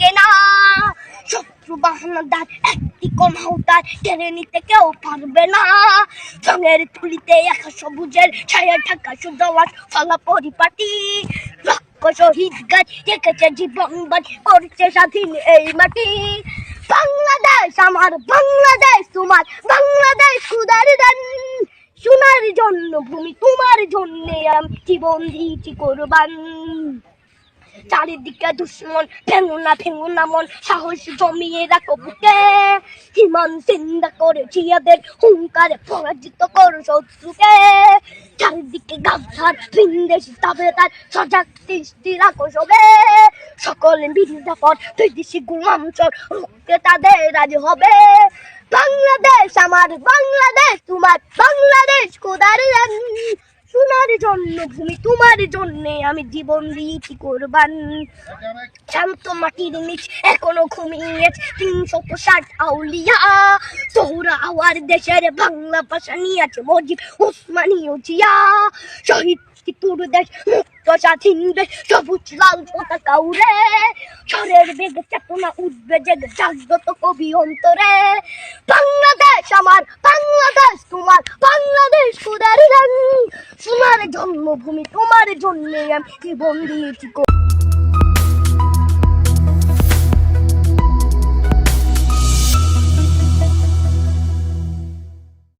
কেনা। শত্রু বাহানাদার একটি কম হাউতার কেড়ে নিতে কেউ পারবে না। রঙের তুলিতে একা সবুজের ছায়া ঢাকা সুদলাস পরিপাটি। শহীদ গাছ জীবন করছে স্বাধীন এই মাটি। বাংলাদেশ আমার, বাংলাদেশ তোমার, বাংলাদেশ খুদার দান। সোনার জন্য ভূমি তোমার জন্য আমি জীবন দিয়েছি কোরবান। চারিদিকে দুশ্মন ভেঙো না মন, সাহস জমিয়ে রাখো বুকে। হিমান চিন্তা করে চিয়াদের হুঙ্কারে পরাজিত করো শত্রুকে। চারিদিকে গাছার ভিনদেশি তবে তার সজাগ দৃষ্টি রাখো সবে। সকলে বিরোধা পর দুই দেশি গুমাঞ্চল, রুখতে তাদের রাজ হবে। বাংলাদেশ আমার, বাংলাদেশ তোমার, বাংলাদেশ কোদার সোনার জন্য ভূমি তোমার জন্যে আমি জীবন দিয়েছি কোরবান। শান্ত মাটির নিচ এখনও ঘুমিয়ে তিনশো ষাট আউলিয়া। তোহরা আওয়ার দেশের বাংলা ভাষা নিয়ে আছে মজিব উসমানীয় জিয়া শহীদ তোর দেশ, মুক্ত স্বাধীন সবুজ লাল পতাকা উড়ে। ঝড়ের বেগে চেতনা উঠবে জাগ্রত কবি অন্তরে। বাংলাদেশ আমার, বাংলাদেশ তোমার বাংলাদেশ সোনার জন্মভূমি তোমার জন্যে আমি জীবন দিয়েছি।